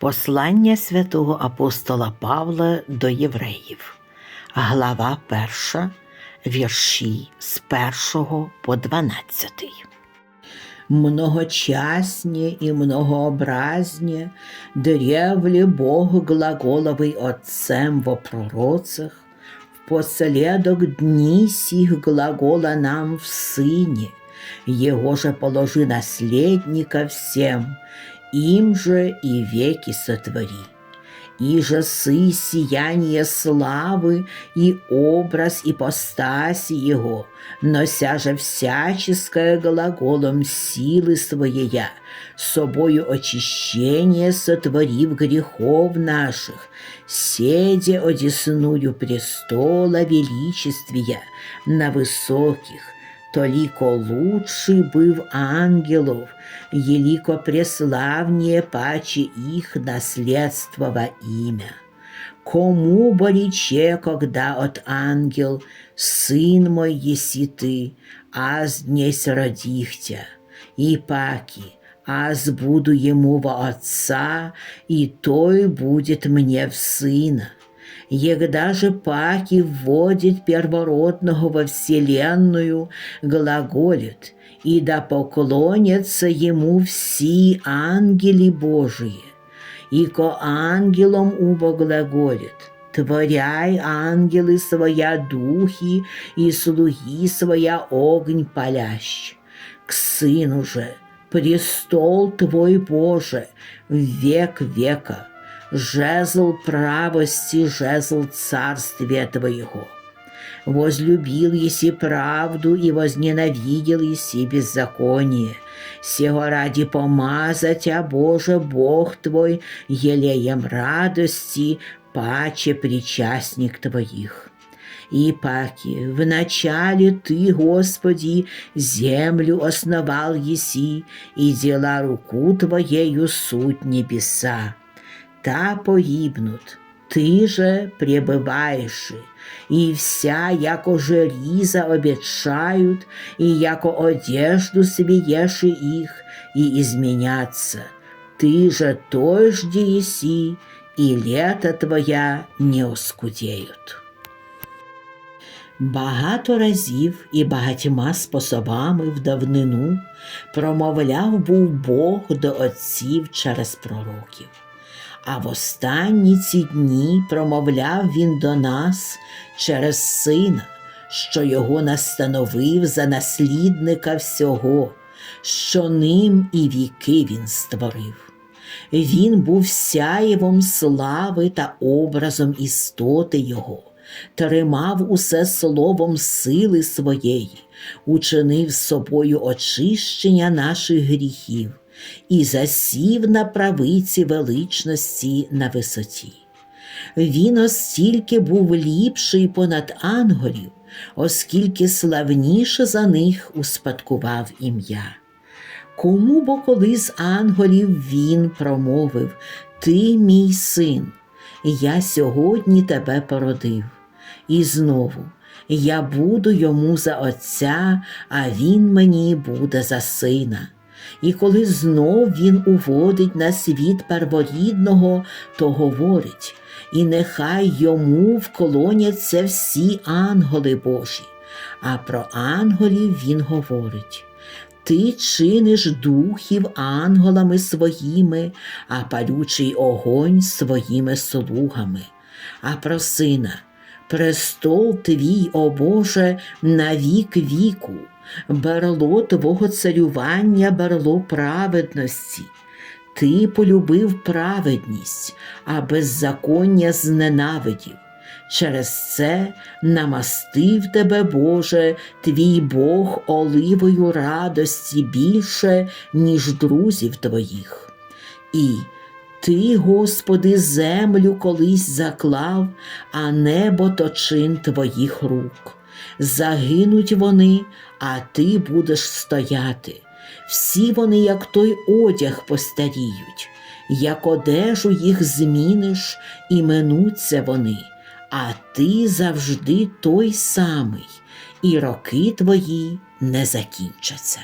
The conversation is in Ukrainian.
Послання святого апостола Павла до євреїв, глава 1, вірші з 1 по 12. Многочасне и многообразне древле Бог глаголовый Отцем во пророцах, впоследок дни сих глагола нам в Сыне, Его же положи наследника всем, им же и веки сотвори. И же сы сияние славы и образ ипостаси Его, нося же всяческое глаголом силы Своея, собою очищение сотворив грехов наших, седе одесную престола величествия на высоких, толико лучший быв ангелов, елико преславнее паче их наследство во имя. Кому бориче, когда от ангел, сын мой еси ты, аз днесь родих тя, и паки, аз буду ему во отца, и той будет мне в сына. Егда же паки вводит первородного во вселенную, глаголит, и да поклонятся ему все ангели Божии. И ко ангелам убо глаголит, творяй ангелы своя духи и слуги своя огонь палящ. К сыну же престол твой Боже век века, жезл правости, жезл царствия твоего. Возлюбил еси правду и возненавидел еси беззаконие. Сего ради помазать, а Боже, Бог твой, елеем радости, паче причастник твоих. И паки, вначале Ты, Господи, землю основал еси, и дела руку Твоею суть небеса Та погибнут, Ты же пребываешь, и вся, яко желіза обетшают, и яко одежду себе еши их, и изменятся. Ты же той ж еси, и лето твоя не оскудеют. Багато разів і багатьма способами в давнину промовляв був Бог до отців через пророків. А в останні ці дні промовляв він до нас через сина, що його настановив за наслідника всього, що ним і віки він створив. Він був сяєвом слави та образом істоти Його, тримав усе словом сили своєї, учинив собою очищення наших гріхів і засів на правиці величності на висоті. Він остільки був ліпший понад ангелів, оскільки славніше за них успадкував ім'я. Кому бо коли з ангелів він промовив Ти мій син, я сьогодні тебе породив. І знову я буду йому за отця, а він мені буде за сина. І коли знов він уводить на світ перворідного, то говорить, і нехай йому вклоняться всі ангели Божі. А про ангелів він говорить. Ти чиниш духів ангелами своїми, а палючий огонь своїми слугами. А про сина, престол твій, о Боже, на вік віку, берло твого царювання, берло праведності. Ти полюбив праведність, а беззаконня зненавидів. Через це намастив тебе, Боже, твій Бог оливою радості більше, ніж друзів твоїх. І ти, Господи, землю колись заклав, а небо то чин твоїх рук. Загинуть вони, а ти будеш стояти. Всі вони, як той одяг, постаріють, як одежу їх зміниш, і минуться вони, а ти завжди той самий, і роки твої не закінчаться.